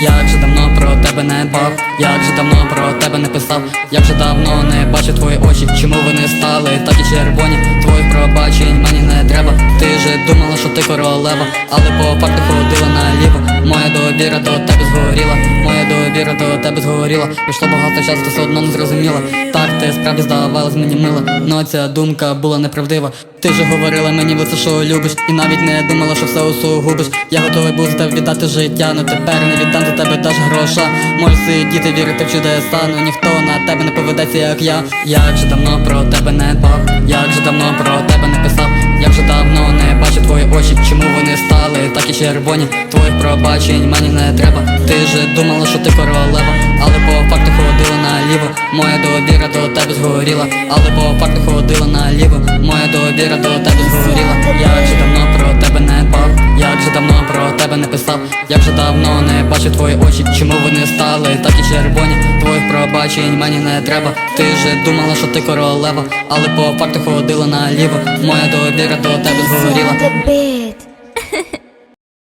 Як же давно про тебе не дбав, як же давно про тебе не писав, як же давно не бачив твої очі, чому вони стали такі червоні, твоїх пробачень мені не треба. Ти же думала, що ти королева, але по факту ходила наліво. Моя довіра до тебе згоріла, моя довіра до тебе згоріла. Пішло багато часу, все одно не зрозуміла. Так, ти справді здавалась мені мила, но ця думка була неправдива. Ти же говорила мені все, що любиш, і навіть не думала, що все усугубиш. Я готовий був за тебе віддати життя, но тепер не віддам за тебе теж гроша. Можеш сидіти, вірити в чудеса, но ніхто на тебе не поведеться, як я. Як же давно про тебе не дбав, як же давно про тебе не писав, як же давно не бачив твої очі, чому вони стали такі червоні, твоїх пробачень мені не треба. Ти же думала, що ти королева, але по факту. Моя довіра до тебе згоріла, але по факту ходила наліво. Моя довіра до тебе згоріла. Як же давно про тебе не дбав, як же давно про тебе не писав, як же давно не бачив твої очі, чому вони стали такі червоні, твоїх пробачень мені не треба. Ти же думала, що ти королева, але по факту ходила наліво. Моя довіра до тебе згоріла.